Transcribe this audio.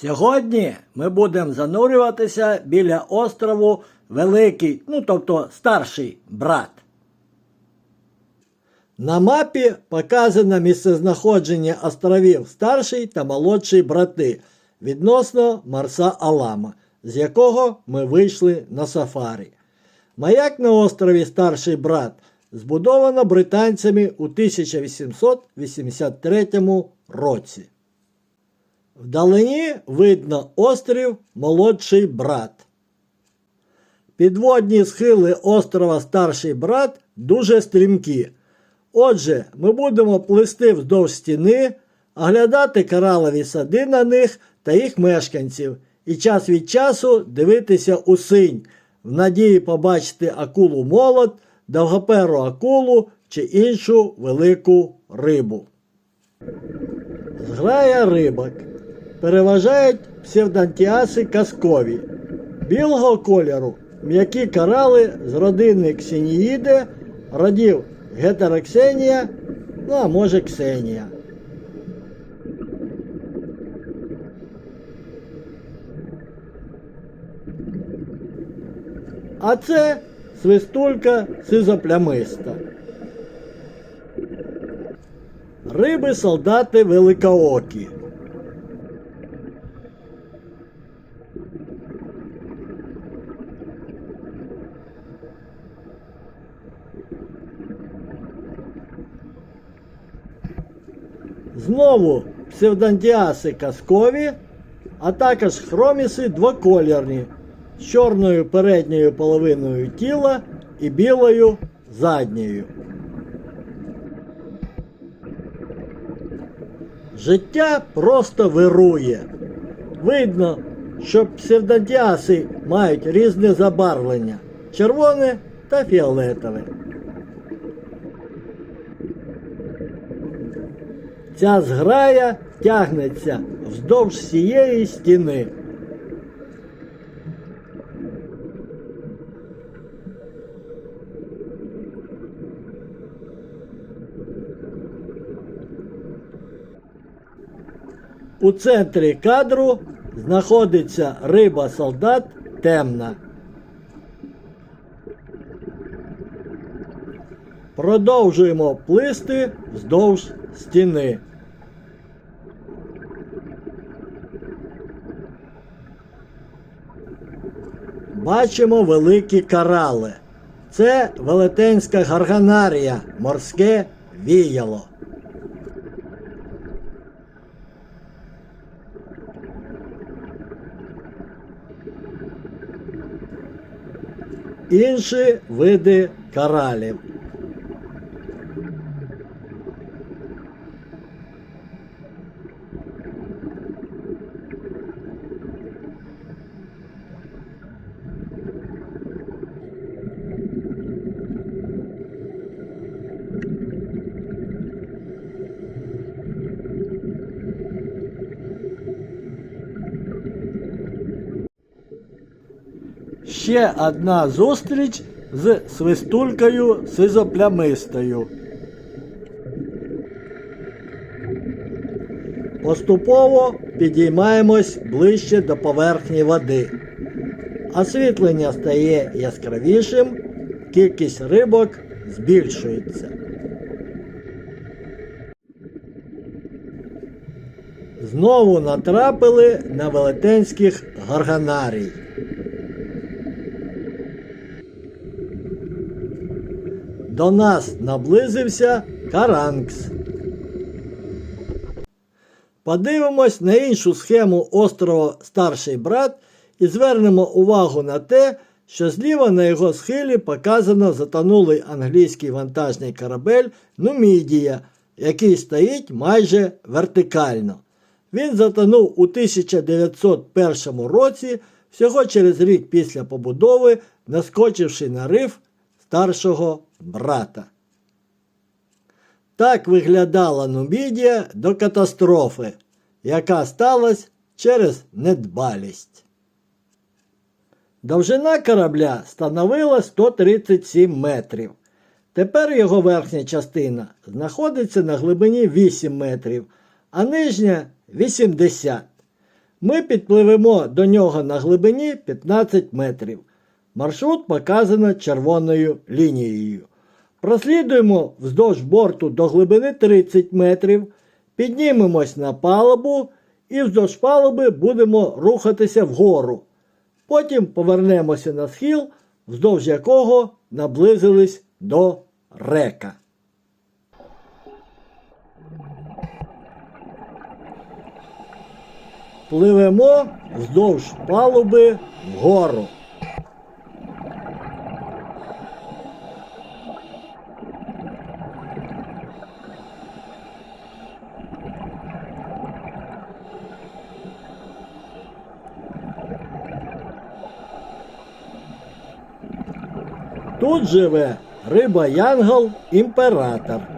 Сьогодні ми будемо занурюватися біля острову Великий, ну тобто старший брат. На мапі показано місцезнаходження островів старший та молодший брати відносно Марса Алама, з якого ми вийшли на сафарі. Маяк на острові Старший брат збудовано британцями у 1883 році. Вдалині видно острів Молодший брат. Підводні схили острова Старший брат дуже стрімкі. Отже, ми будемо плисти вздовж стіни, оглядати коралові сади на них та їх мешканців, і час від часу дивитися у синь, в надії побачити акулу молот, довгоперу акулу чи іншу велику рибу. Зграя рибок. Переважають псевдантіаси казкові. Білого кольору м'які корали з родини ксеніїди, родів гетероксенія, ну а може ксенія. А це свистулька сизоплямиста. Риби солдати великоокі. Знову псевдантіаси казкові, а також хроміси двокольорні з чорною передньою половиною тіла і білою задньою. Життя просто вирує. Видно, що псевдодіаси мають різне забарвлення червоне та фіолетове. Ця зграя тягнеться вздовж всієї стіни. У центрі кадру знаходиться риба солдат темна. Продовжуємо плисти вздовж стіни. Бачимо великі корали. Це велетенська гарганарія, морське віяло. Інші види коралів. Ще одна зустріч з свистулькою сизоплямистою. Поступово підіймаємось ближче до поверхні води. Освітлення стає яскравішим, кількість рибок збільшується. Знову натрапили на велетенських гарганарій. До нас наблизився Каранкс. Подивимось на іншу схему острова Старший Брат і звернемо увагу на те, що зліва на його схилі показано затонулий англійський вантажний корабель Нумідія, який стоїть майже вертикально. Він затонув у 1901 році, всього через рік після побудови, наскочивши на риф старшого брата. Так виглядала Нумідія до катастрофи, яка сталася через недбалість. Довжина корабля становила 137 метрів. Тепер його верхня частина знаходиться на глибині 8 метрів, а нижня 80. Ми підпливемо до нього на глибині 15 метрів. Маршрут показано червоною лінією. Прослідуємо вздовж борту до глибини 30 метрів, піднімемось на палубу і вздовж палуби будемо рухатися вгору. Потім повернемося на схил, вздовж якого наблизились до река. Пливемо вздовж палуби вгору. Тут живе риба Янгол імператор.